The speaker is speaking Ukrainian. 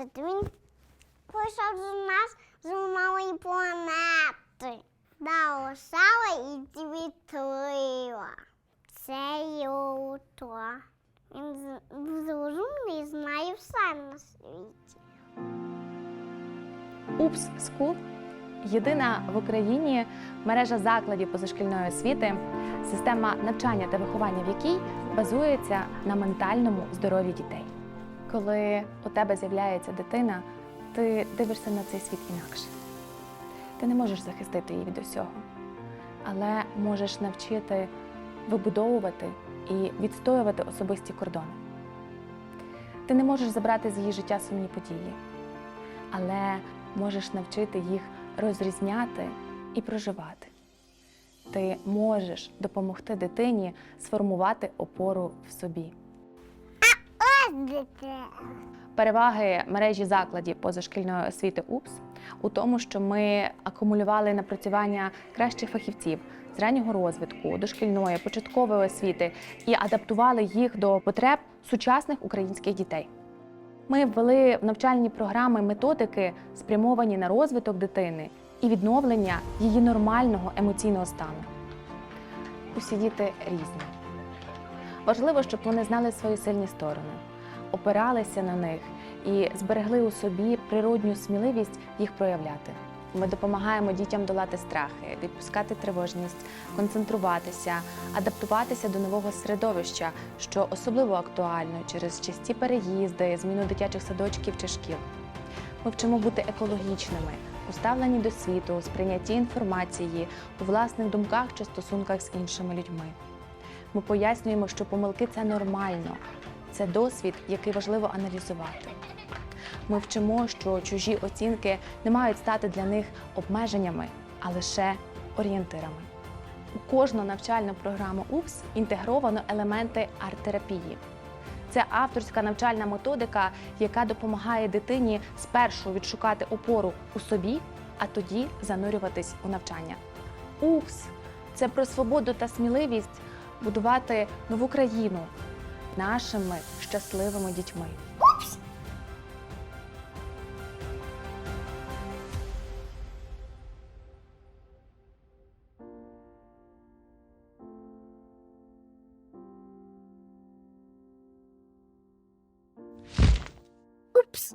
Він прийшов до нас з малої планети. Дала сала і відкрила. Це Юто. Він з- дуже і знає все на світі. УПС Скул єдина в Україні мережа закладів позашкільної освіти, система навчання та виховання в якій базується на ментальному здоров'ї дітей. Коли у тебе з'являється дитина, ти дивишся на цей світ інакше. Ти не можеш захистити її від усього, але можеш навчити вибудовувати і відстоювати особисті кордони. Ти не можеш забрати з її життя сумні події, але можеш навчити їх розрізняти і проживати. Ти можеш допомогти дитині сформувати опору в собі. Переваги мережі закладів позашкільної освіти УПС у тому, що ми акумулювали напрацювання кращих фахівців з раннього розвитку, дошкільної, початкової освіти і адаптували їх до потреб сучасних українських дітей. Ми ввели в навчальні програми методики, спрямовані на розвиток дитини і відновлення її нормального емоційного стану. Усі діти різні. Важливо, щоб вони знали свої сильні сторони, опиралися на них і зберегли у собі природню сміливість їх проявляти. Ми допомагаємо дітям долати страхи, відпускати тривожність, концентруватися, адаптуватися до нового середовища, що особливо актуально через часті переїзди, зміну дитячих садочків чи шкіл. Ми вчимо бути екологічними, уставлені до світу, сприйнятті інформації у власних думках чи стосунках з іншими людьми. Ми пояснюємо, що помилки це нормально, це досвід, який важливо аналізувати. Ми вчимо, що чужі оцінки не мають стати для них обмеженнями, а лише орієнтирами. У кожну навчальну програму УПС інтегровано елементи арт-терапії. Це авторська навчальна методика, яка допомагає дитині спершу відшукати опору у собі, а тоді занурюватись у навчання. УПС це про свободу та сміливість будувати нову країну нашими щасливими дітьми. Упс.